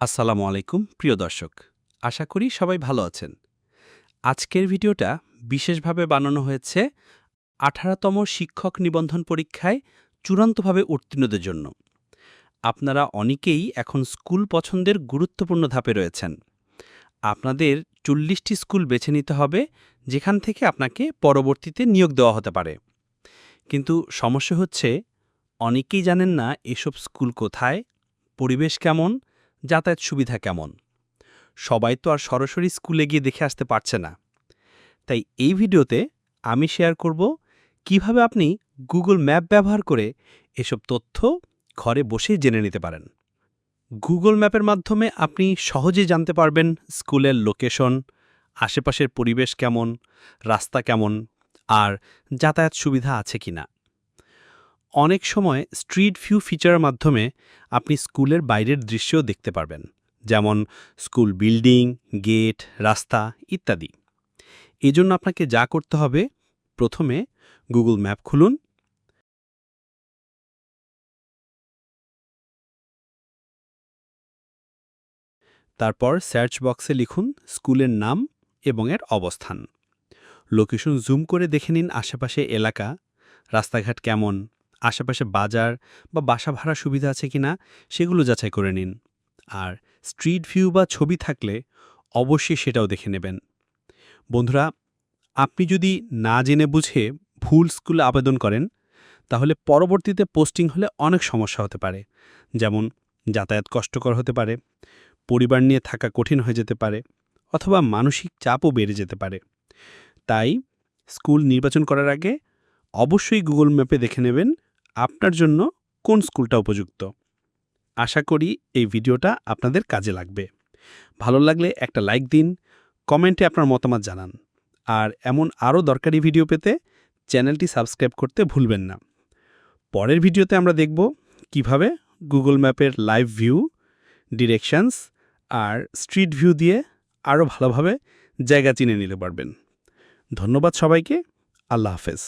আসসালামু আলাইকুম, প্রিয় দর্শক। আশা করি সবাই ভালো আছেন। আজকের ভিডিওটা বিশেষভাবে বানানো হয়েছে আঠারোতম শিক্ষক নিবন্ধন পরীক্ষায় চূড়ান্তভাবে উত্তীর্ণদের জন্য। আপনারা অনেকেই এখন স্কুল পছন্দের গুরুত্বপূর্ণ ধাপে রয়েছেন। আপনাদের চল্লিশটি স্কুল বেছে নিতে হবে, যেখান থেকে আপনাকে পরবর্তীতে নিয়োগ দেওয়া হতে পারে। কিন্তু সমস্যা হচ্ছে, অনেকেই জানেন না এসব স্কুল কোথায়, পরিবেশ কেমন যাতায়াত সুবিধা কেমন? সবাই তো আর সরাসরি স্কুলে গিয়ে দেখে আসতে পারছে না। তাই এই ভিডিওতে আমি শেয়ার করব কীভাবে আপনি গুগল ম্যাপ ব্যবহার করে এসব তথ্য ঘরে বসেই জেনে নিতে পারেন। গুগল ম্যাপের মাধ্যমে আপনি সহজেই জানতে পারবেন স্কুলের লোকেশন, আশেপাশের পরিবেশ কেমন, রাস্তা কেমন, আর যাতায়াত সুবিধা আছে কিনা। অনেক সময় স্ট্রিট ভিউ ফিচারের মাধ্যমে আপনি স্কুলের বাইরের দৃশ্যও দেখতে পারবেন, যেমন স্কুল বিল্ডিং, গেট, রাস্তা ইত্যাদি। এজন্য আপনাকে যা করতে হবে, প্রথমে গুগল ম্যাপ খুলুন। তারপর সার্চ বক্সে লিখুন স্কুলের নাম এবং এর অবস্থান। লোকেশন জুম করে দেখে নিন আশেপাশে এলাকা, রাস্তাঘাট কেমন আশেপাশে বাজার বা বাসা ভাড়া সুবিধা আছে কিনা সেগুলো যাচাই করে নিন। আর স্ট্রিট ভিউ বা ছবি থাকলে অবশ্যই সেটাও দেখে নেবেন। বন্ধুরা, আপনি যদি না জেনে বুঝে ভুল স্কুলে আবেদন করেন, তাহলে পরবর্তীতে পোস্টিং হলে অনেক সমস্যা হতে পারে। যেমন যাতায়াত কষ্টকর হতে পারে, পরিবার নিয়ে থাকা কঠিন হয়ে যেতে পারে, অথবা মানসিক চাপও বেড়ে যেতে পারে। তাই স্কুল নির্বাচন করার আগে অবশ্যই গুগল ম্যাপে দেখে নেবেন আপনার জন্য কোন স্কুলটা উপযুক্ত? আশা করি এই ভিডিওটা আপনাদের কাজে লাগবে। ভালো লাগলে একটা লাইক দিন, কমেন্টে আপনার মতামত জানান। আর এমন আরও দরকারি ভিডিও পেতে চ্যানেলটি সাবস্ক্রাইব করতে ভুলবেন না। পরের ভিডিওতে আমরা দেখব কীভাবে গুগল ম্যাপের লাইভ ভিউ, ডিরেকশনস আর স্ট্রিট ভিউ দিয়ে আরও ভালোভাবে জায়গা চিনে নিতে পারবেন। ধন্যবাদ সবাইকে। আল্লাহ হাফেজ।